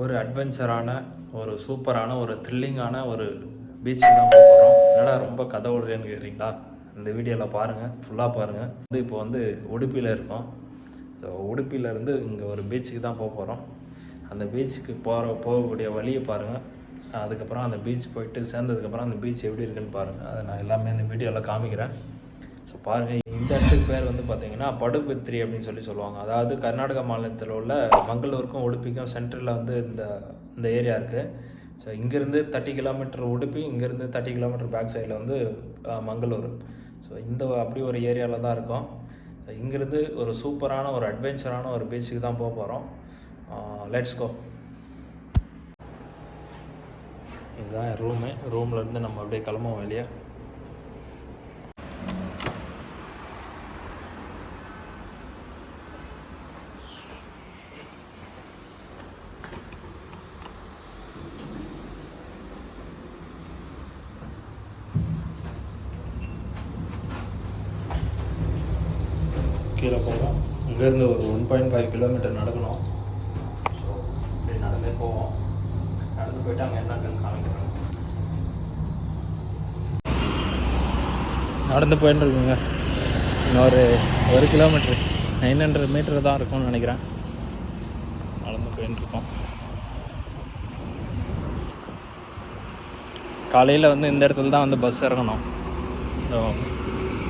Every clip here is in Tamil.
ஒரு அட்வென்ச்சரான ஒரு சூப்பரான ஒரு த்ரில்லிங்கான ஒரு பீச்சுக்கு தான் போக போகிறோம் என்னடா ரொம்ப கதை விடுறேன்னு கேட்குறீங்களா இந்த வீடியோவில் பாருங்கள் ஃபுல்லாக பாருங்கள் வந்து இப்போ வந்து உடுப்பியில் இருக்கோம். ஸோ உடுப்பியிலேருந்து இங்கே ஒரு பீச்சுக்கு தான் போக போகிறோம் அந்த பீச்சுக்கு போகிற போகக்கூடிய வழியை பாருங்கள் அதுக்கப்புறம் அந்த பீச் போயிட்டு சேர்ந்ததுக்கப்புறம் அந்த பீச் எப்படி இருக்குன்னு பாருங்கள் அதை நான் எல்லாமே இந்த வீடியோவில் காமிக்கிறேன். ஸோ பாருங்கள் இந்த இடத்துக்கு பேர் வந்து பார்த்தீங்கன்னா படுபித்ரி அப்படின்னு சொல்லி சொல்லுவாங்க. அதாவது கர்நாடகா மாநிலத்தில் உள்ள மங்களூருக்கும் உடுப்பிக்கும் சென்டரில் வந்து இந்த இந்த ஏரியா இருக்குது ஸோ இங்கேருந்து தேர்ட்டி கிலோமீட்டர் உடுப்பி இங்கேருந்து தேர்ட்டி கிலோமீட்டர் பேக் சைடில் வந்து மங்களூர். ஸோ இந்த அப்படி ஒரு ஏரியாவில் தான் இருக்கோம். இங்கேருந்து ஒரு சூப்பரான ஒரு அட்வென்ச்சரான ஒரு பீச்சுக்கு தான் போக போகிறோம் லெட்ஸ் கோ இதுதான் ரூமு ரூம்லேருந்து நம்ம அப்படியே கிளம்புவோம் வெளியே. கீழே போவோம். இங்கேருந்து ஒரு ஒன் பாயிண்ட் ஃபைவ் கிலோமீட்டர் நடக்கணும். ஸோ இப்படி நடந்தே போவோம். நடந்து போயிட்டு அங்கே என்ன இருக்குன்னு காமிக்கிறேன். நடந்து போயின்னு இருக்குங்க. இன்னொரு ஒரு கிலோமீட்ரு நைன் ஹண்ட்ரட் மீட்டர் தான் இருக்கும்னு நினைக்கிறேன். நடந்து போயின்னு இருக்கோம். காலையில் வந்து இந்த இடத்துல தான் வந்து பஸ் இறங்கணும். ஸோ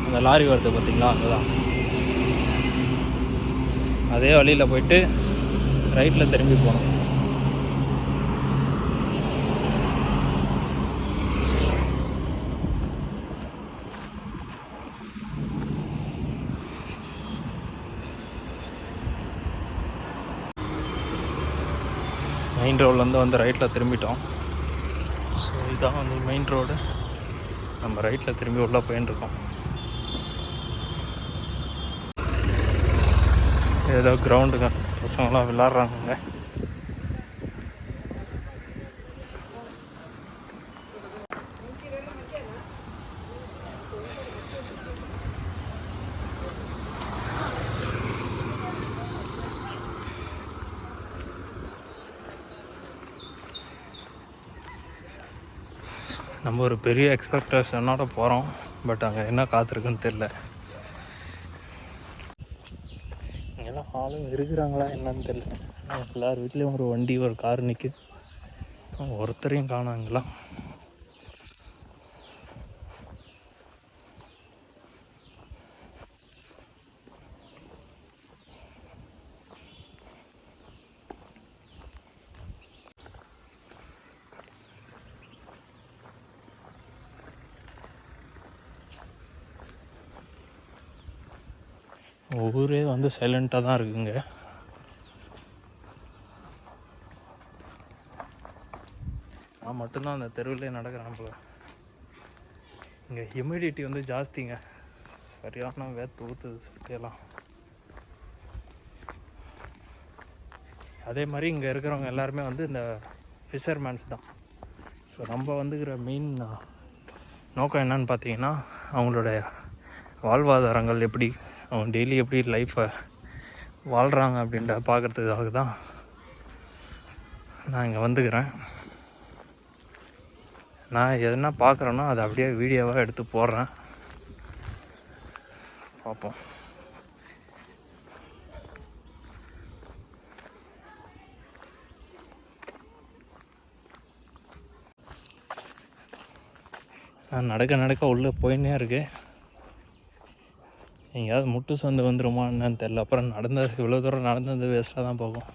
அந்த லாரி வருது பார்த்தீங்களா அங்கே தான் அதே வழியில் போயிட்டு ரைட்டில் திரும்பி போகணும். மெயின் ரோட்லேருந்து வந்து ரைட்டில் திரும்பிட்டோம். ஸோ இதான் வந்து மெயின் ரோடு நம்ம ரைட்டில் திரும்பி உள்ளே போயின்னு இருக்கோம். ஏதோ கிரவுண்டுங்க பசங்களாம் விளாட்றாங்க நம்ம ஒரு பெரிய எக்ஸ்பெக்டேஷனோட போகிறோம் பட் அங்கே என்ன காத்திருக்குன்னு தெரில ஆளுங்க இருக்கிறாங்களா என்னன்னு தெரியல. எல்லார் வீட்லேயும் ஒரு வண்டி ஒரு கார் நிற்கும் ஒருத்தரையும் காணாங்களாம். ஊரே வந்து சைலண்ட்டாக தான் இருக்குங்க. நான் மட்டும்தான் அந்த தெருவிலே நடக்கிறேன் போல. இங்கே ஹியூமிடிட்டி வந்து ஜாஸ்திங்க. சரியான வேத்து ஊற்றுது சுற்றியெல்லாம் அதே மாதிரி இங்கே இருக்கிறவங்க எல்லாருமே வந்து இந்த ஃபிஷர்மேன்ஸ் தான். ஸோ நம்ம வந்துக்கிற மெயின் நோக்கம் என்னன்னு பார்த்தீங்கன்னா அவங்களுடைய வாழ்வாதாரங்கள் எப்படி அவன் டெய்லி எப்படி லைஃப்பை வாழ்கிறாங்க அப்படின்ற பார்க்குறதுக்காக தான் நான் இங்கே வந்துக்கிறேன். நான் எதுனா பார்க்குறேன்னா அதை அப்படியே வீடியோவாக எடுத்து போடுறேன். பார்ப்போம். நான் நடக்க நடக்க உள்ளே போயின்னே இருக்கேன். எங்கேயாவது முட்டு சந்து வந்துருமா என்னன்னு தெரில அப்புறம் நடந்தது இவ்வளோ தூரம் நடந்தது வேஸ்ட்டாக தான் போகும்.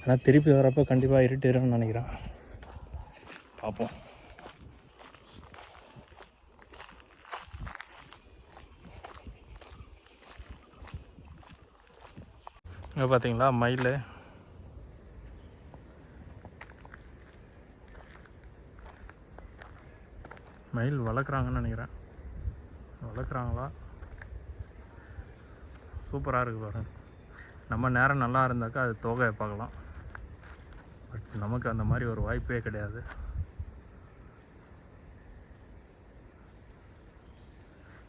ஆனால் திருப்பி வரப்போ கண்டிப்பாக இருட்டிரும்னு நினைக்கிறேன். பார்ப்போம். இங்கே பார்த்தீங்களா மயில்? மயில் வளர்க்குறாங்கன்னு நினைக்கிறேன். வளர்க்குறாங்களா? சூப்பராக இருக்குது பாருங்க. நம்ம நேரம் நல்லா இருந்தாக்கா அது தோகையை பார்க்கலாம். பட் நமக்கு அந்த மாதிரி ஒரு வாய்ப்பே கிடையாது.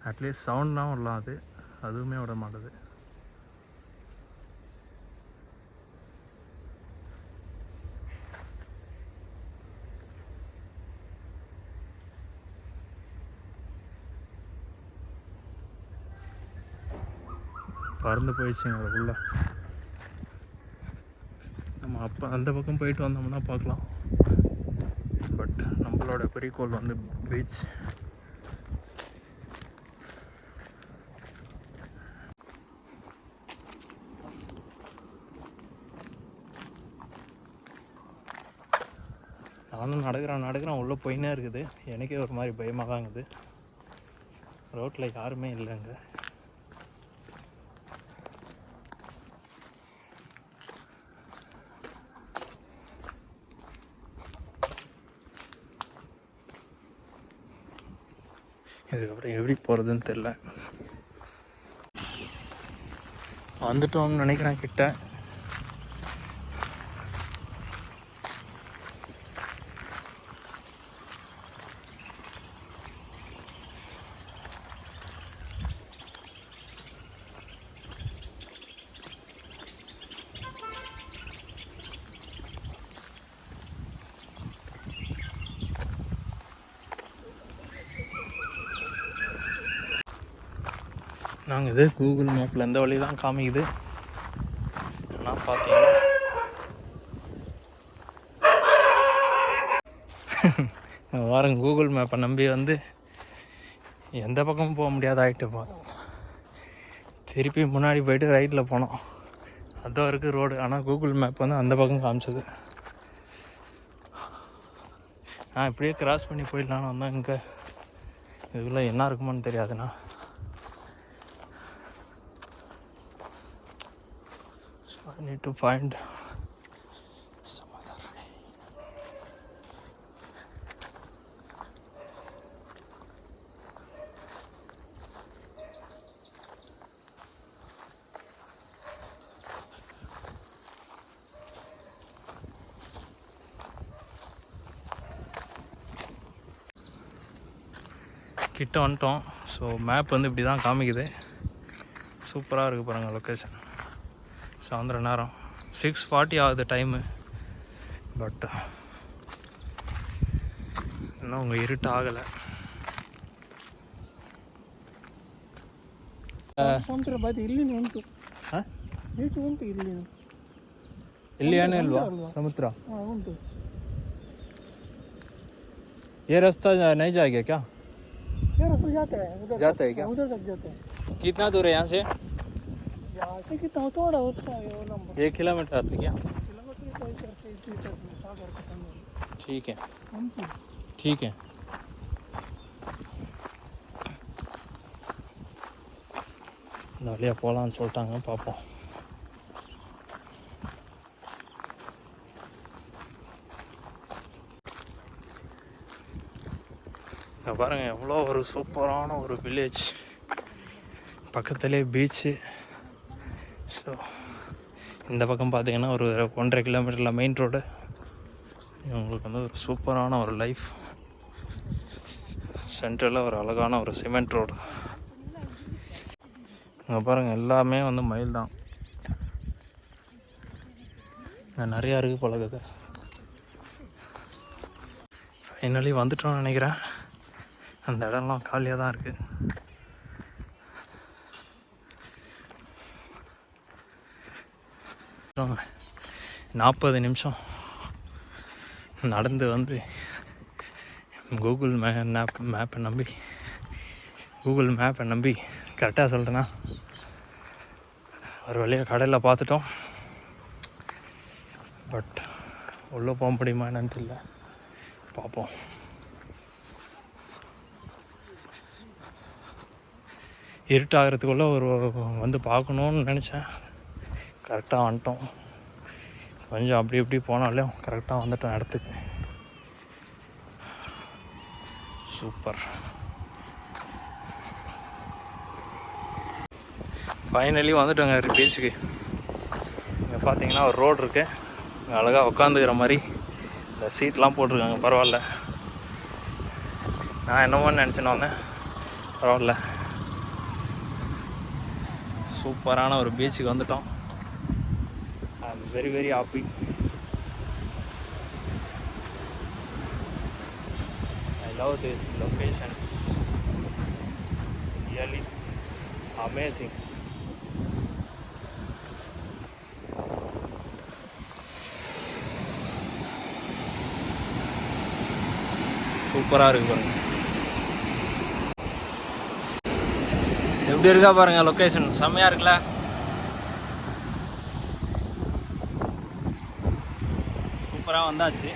அட்லீஸ்ட் சவுண்ட்லாம் விடலாம் அது. அதுவுமே விட மாட்டேது. பறந்து போயிடுச்சுங்க அதுக்குள்ள நம்ம அப்போ அந்த பக்கம் போயிட்டு வந்தோம்னா பார்க்கலாம். பட் நம்மளோட குறிக்கோள் வந்து பீச் நானும் நடக்கிறேன் நடக்கிறேன். உள்ளே போயின்னே இருக்குது. எனக்கே ஒரு மாதிரி பயமாக தான் இருக்குது ரோட்டில் யாருமே இல்லைங்க. இதுக்கப்புறம் எப்படி போகிறதுன்னு தெரில வந்துட்டோம்னு நினைக்கிறேன் கிட்ட. நாங்கள் இது கூகுள் மேப்பில் எந்த வழி தான் காமிக்குது. ஆனால் பார்த்தீங்கன்னா வாரம் கூகுள் மேப்பை நம்பி வந்து எந்த பக்கமும் போக முடியாத ஆகிட்டு போ திருப்பி முன்னாடி போயிட்டு ரைட்டில் போனோம். அதுவும் இருக்குது ரோடு ஆனால் கூகுள் மேப் வந்து அந்த பக்கம் காமிச்சது. நான் இப்படியே கிராஸ் பண்ணி போயிடலான்னு வந்தேன் இங்கே. இதுக்குள்ளே என்ன இருக்குமான்னு தெரியாதுண்ணா. Need to find some other way. கிட்ட வந்துட்டோம். ஸோ மேப் வந்து இப்படி தான் காமிக்குது. சூப்பராக இருக்குது பாருங்கள் லொக்கேஷன் சாயந்தரம் நேரம் சிக்ஸ் ஃபார்ட்டி ஆகுது டைமு பட் இன்னும் உங்கள் இருட்டு ஆகலை ಸಮುದ್ರ ಬದಿ ಇಲ್ಲಿನೂ ಉಂಟು ಹಾಂ ಬೀಚ್ ಉಂಟು ಇಲ್ಲಿನೂ ಇಲ್ಲಿ ಏನೇ ಇಲ್ವಾ ಸಮುದ್ರ ಹಾಂ ಉಂಟು ये रास्ता नहीं जाएगा क्या ये रास्ता जाता है उधर जाता है तक- क्या? उधर तक जाता है कितना दूर है यहाँ से यहाँ से कितना हो थोड़ा होता है वो नंबर एक किलोमीटर है क्या किलोमीटर तो इधर से इतनी तक सागर का समझ ठीक है उनकी ठीक है இந்த வழியாக போகலான்னு சொல்லிட்டாங்க பார்ப்போம் இங்க பாருங்க எவ்வளோ ஒரு சூப்பரான ஒரு வில்லேஜ் பக்கத்துலேயே பீச்சு ஸோ இந்த பக்கம் பார்த்தீங்கன்னா ஒரு ஒன்றரை கிலோமீட்டரில் மெயின் ரோடு இவங்களுக்கு வந்து ஒரு சூப்பரான ஒரு லைஃப் சென்ட்ரலில் ஒரு அழகான ஒரு சிமெண்ட் ரோடு இங்கே பாருங்கள் எல்லாமே வந்து மயில் தான். இங்கே நிறையா இருக்குது. பழகுது ஃபைனலி வந்துட்டோம்னு நினைக்கிறேன். அந்த இடம்லாம் காலியாக தான் இருக்குது நாற்பது நிமிஷம். நடந்து வந்து கூகுள் மே மேப் மேப்பை நம்பி கூகுள் மேப்பை நம்பி கரெக்டாக சொல்கிறேன்னா ஒரு வழியாக கடையில் பார்த்துட்டோம். பட் உள்ளே போக முடியுமா என்னன்னு தெரியல. பார்ப்போம். இருட்டாகிறதுக்குள்ளே ஒரு வந்து பார்க்கணுன்னு நினச்சேன். கரெக்டாக வந்துட்டோம். கொஞ்சம் அப்படி இப்படி போனாலும் கரெக்டாக வந்துட்டோம் இடத்துக்கு. சூப்பர். ஃபைனலி வந்துட்டோங்க பீச்சுக்கு இங்கே பார்த்தீங்கன்னா ஒரு ரோடு இருக்கு. இங்கே அழகாக உட்காந்துக்கிற மாதிரி இந்த சீட்லாம் போட்டிருக்காங்க. பரவாயில்ல. நான் என்னமோன்னு நினச்சின்னு வந்தேன் பரவாயில்ல. சூப்பரான ஒரு பீச்சுக்கு வந்துட்டோம். Very very happy I love this location really amazing சூப்பராக இருக்கு பாருங்க. எப்படி இருக்கா பாருங்க லொக்கேஷன் செம்மையாக இருக்குல்ல? சூப்பராக வந்தாச்சு.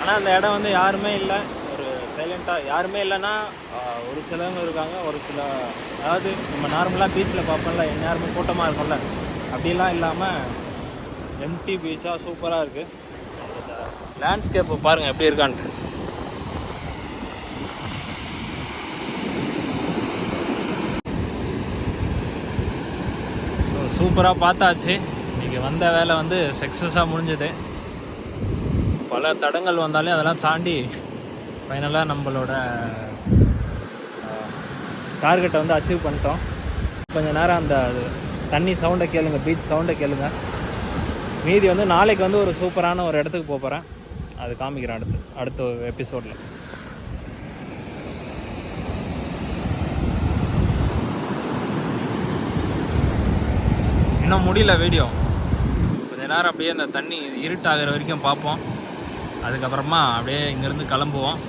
ஆனால் அந்த இடம் வந்து யாருமே இல்லை. ஒரு சைலண்ட்டாக யாருமே இல்லைன்னா ஒரு சிலவங்க இருக்காங்க ஒரு சில அதாவது நம்ம நார்மலாக பீச்சில் பார்ப்போம்ல யாருமே கூட்டமாக இருக்கும்ல. அப்படிலாம் இல்லாமல் எம்டி பீச்சாக சூப்பராக இருக்குது லேண்ட்ஸ்கேப்பை பாருங்கள் எப்படி இருக்கான்ட்டு. சூப்பராக பார்த்தாச்சு. இன்றைக்கி வந்த வேலை வந்து சக்ஸஸாக முடிஞ்சது. பல தடங்கள் வந்தாலும் அதெல்லாம் தாண்டி ஃபைனலாக நம்மளோட டார்கெட்டை வந்து அச்சீவ் பண்ணிட்டோம். கொஞ்ச நேரம் அந்த தண்ணி சவுண்டை கேளுங்க பீச் சவுண்டை கேளுங்க. மீதி வந்து நாளைக்கு வந்து ஒரு சூப்பரான ஒரு இடத்துக்கு போக போகிறேன் அது காமிக்கிறேன் அடுத்து அடுத்த எபிசோடில் இன்னும் முடியல வீடியோ கொஞ்ச நேரம் அப்படியே அந்த தண்ணி இருட்டாகிற வரைக்கும் பார்ப்போம். அதுக்கப்புறமா அப்படியே இங்கேருந்து கிளம்புவோம்.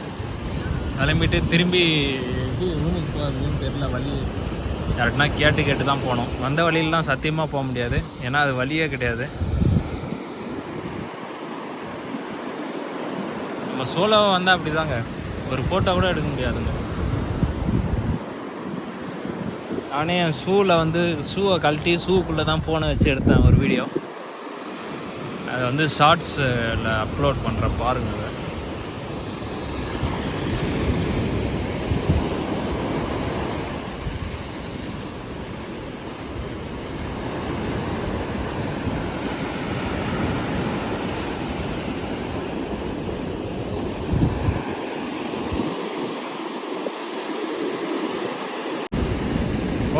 கிளம்பிட்டு திரும்பி எப்படி ரூமுக்கு போகிறதுன்னு தெரில வழி கரெக்டாக கேட்டு கேட்டு தான் போகணும். வந்த வழியிலலாம் சத்தியமாக போக முடியாது. ஏன்னா அது வழியே கிடையாது. நம்ம சோலோவை வந்தால் அப்படி தாங்க ஒரு ஃபோட்டோ கூட எடுக்க முடியாதுங்க. அவனே என் ஷூவில் வந்து ஷூவை கழட்டி ஷூக்குள்ளே தான் ஃபோனை வச்சு எடுத்தேன் ஒரு வீடியோ அதை வந்து ஷார்ட்ஸில் அப்லோட் பண்ணுறேன் பாருங்கள்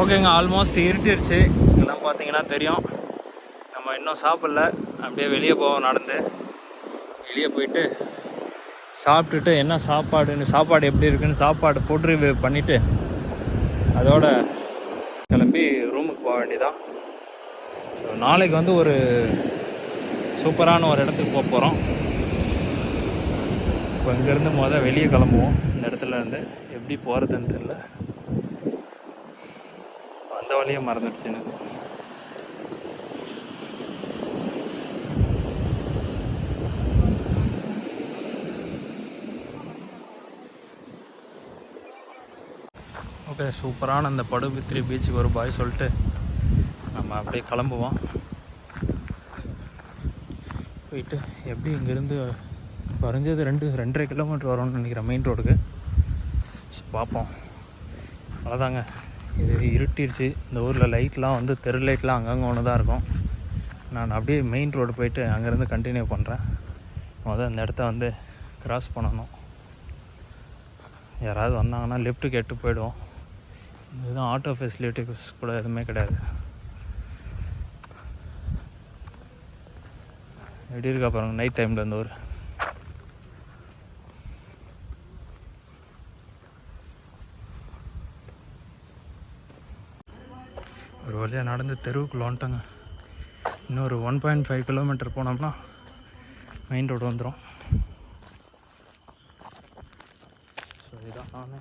ஓகேங்க ஆல்மோஸ்ட் இருட்டிருச்சு. இதெல்லாம் பார்த்தீங்கன்னா தெரியும். நம்ம இன்னும் சாப்பிடல. அப்படியே வெளியே போவோம் நடந்து. வெளியே போயிட்டு சாப்பிட்டுட்டு என்ன சாப்பாடுன்னு சாப்பாடு எப்படி இருக்குன்னு சாப்பாடு ஃபுட் ரிவ்யூ பண்ணிவிட்டு அதோட கிளம்பி ரூமுக்கு போக வேண்டியதான் நாளைக்கு வந்து ஒரு சூப்பரான ஒரு இடத்துக்கு போக போகிறோம் இப்போ இங்கேருந்து மொதல் வெளியே கிளம்புவோம். இந்த இடத்துல இருந்து எப்படி போகிறதுன்னு தெரில வந்த வழியே மறந்துடுச்சு எனக்கு ஓகே சூப்பரான அந்த படுபித்திரி பீச்சுக்கு ஒரு பாய் சொல்லிட்டு நம்ம அப்படியே கிளம்புவோம் போயிட்டு எப்படி இங்கேருந்து குறைஞ்சது ரெண்டு ரெண்டரை கிலோமீட்டர் வரும்னு நினைக்கிறேன் மெயின் ரோடுக்கு பார்ப்போம் அவ்வளோதாங்க இது இருட்டிருச்சு இந்த ஊரில் லைட்லாம் வந்து தெரு லைட்லாம் அங்கங்கே ஒன்று தான் இருக்கும். நான் அப்படியே மெயின் ரோடு போயிட்டு அங்கேருந்து கண்டினியூ பண்ணுறேன் முதல் இந்த இடத்த வந்து கிராஸ் பண்ணணும். யாராவது வந்தாங்கன்னா லெஃப்ட்டு கேட்டு போயிடுவோம். இதுதான் ஆட்டோ ஃபெசிலிட்டிஸ் கூட எதுவுமே கிடையாது. எப்படி இருக்கா பாருங்க நைட் டைமில் இந்த ஊர். ஒரு வழியாக நடந்து தெருவுக்குள்ள வந்துட்டோங்க. இன்னொரு ஒன் பாயிண்ட் ஃபைவ் கிலோமீட்டர் போனோம்னா மெயின் ரோடு வந்துடும் ஸோ இதான் நான்.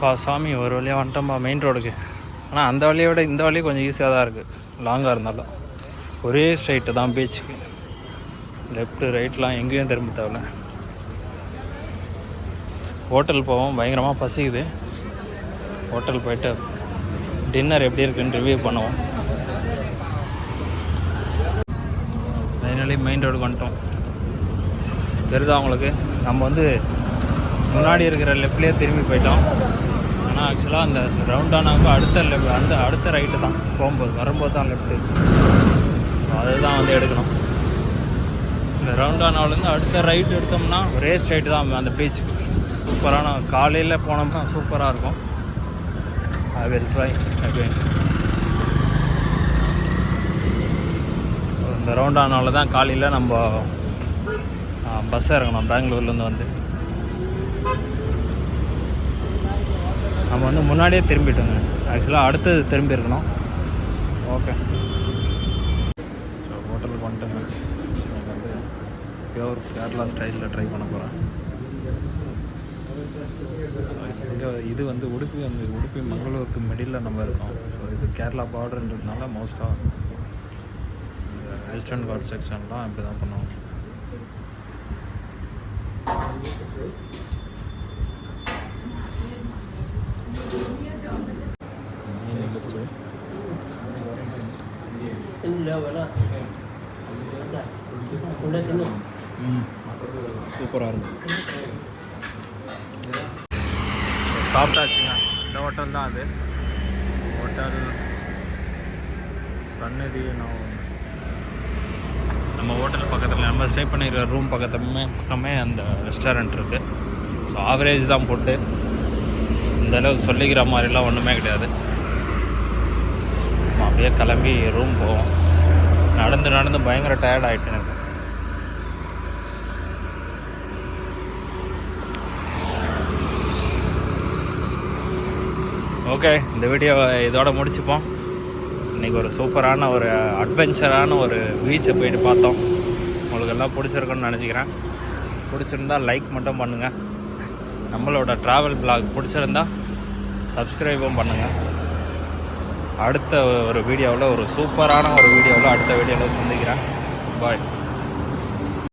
பா சாமி ஒரு வழியாக வந்துட்டோம்பா மெயின் ரோடுக்கு ஆனால் அந்த வழியை விட இந்த வழி கொஞ்சம் ஈஸியாக தான் இருக்குது லாங்காக இருந்தாலும். ஒரே ஸ்ட்ரைட்டு தான் பீச்சுக்கு லெஃப்ட்டு ரைட்லாம் எங்கேயும் திரும்ப தேவையில்ல. ஹோட்டல் போவோம். பயங்கரமாக பசிக்குது. ஹோட்டல் போயிட்டு டின்னர் எப்படி இருக்குன்னு ரிவ்யூ பண்ணுவோம். அதனாலே மெயின் ரோடு வந்துட்டோம். தெரியுதா உங்களுக்கு? நம்ம வந்து முன்னாடி இருக்கிற லெஃப்ட்லேயே திரும்பி போயிட்டோம். ஆனால் ஆக்சுவலாக அந்த ரவுண்டானாவுக்கு அடுத்த லெஃப்ட் அந்த அடுத்த ரைட்டு தான் போகும்போது வரும்போது தான் லெஃப்ட்டு அதுதான் வந்து எடுக்கணும். இந்த ரவுண்டானாவிலேருந்து அடுத்த ரைட் எடுத்தோம்னா ஒரே ஸ்ட்ரைட்டு தான் அந்த பீச்சுக்கு சூப்பரான காலையில் போனோம்னா சூப்பராக இருக்கும். ஐ வில் ட்ரை அகைன் இந்த ரவுண்டானாவில் தான் காலையில் நம்ம பஸ் இறங்கணும் பெங்களூர்லேருந்து வந்து. நம்ம வந்து முன்னாடியே திரும்பிட்டோங்க. ஆக்சுவலாக அடுத்தது திரும்பி இருக்கணும் ஓகே ஸோ ஹோட்டலுக்கு வந்துட்டேங்க எனக்கு வந்து பியூர் கேரளா ஸ்டைலில் ட்ரை பண்ண போகிறேன் இங்கே இது வந்து உடுப்பி வந்து உடுப்பி மங்களூருக்கு மிடில் நம்ம இருக்கோம். ஸோ இது கேரளா பார்டர்ன்றதுனால மோஸ்ட்டாக இந்த வெஸ்டர்ன் கார்ட் செக்ஷன்லாம் இப்படி தான் பண்ணுவாங்க. சூப்பராக இருக்கும் சாப்பிட்டாச்சுங்க. இந்த ஹோட்டல் தான் அது. ஹோட்டல் சன்னதி நான் நம்ம ஹோட்டல் பக்கத்தில் நம்ம ஸ்டே பண்ணிக்கிற ரூம் பக்கத்துமே பக்கமே அந்த ரெஸ்டாரண்ட் இருக்குது ஸோ ஆவரேஜ் தான் ஃபுட்டு இந்த அளவுக்கு சொல்லிக்கிற மாதிரிலாம் ஒன்றுமே கிடையாது. அப்படியே கிளம்பி ரூம் போவோம். நடந்து நடந்து பயங்கர டயர்ட் ஆகிட்டு எனக்கு. ஓகே இந்த வீடியோவை இதோட முடிச்சுப்போம். இன்றைக்கி ஒரு சூப்பரான ஒரு அட்வென்ச்சரான ஒரு பீச்சை போயிட்டு பார்த்தோம். உங்களுக்கு எல்லாம் பிடிச்சிருக்குன்னு நினச்சிக்கிறேன். பிடிச்சிருந்தா லைக் மட்டும் பண்ணுங்கள் நம்மளோட ட்ராவல் பிளாக் பிடிச்சிருந்தா சப்ஸ்கிரைபும் பண்ணுங்கள் அடுத்த ஒரு வீடியோவில் ஒரு சூப்பரான ஒரு வீடியோவில் அடுத்த வீடியோவில் சந்திக்கிறேன். பாய்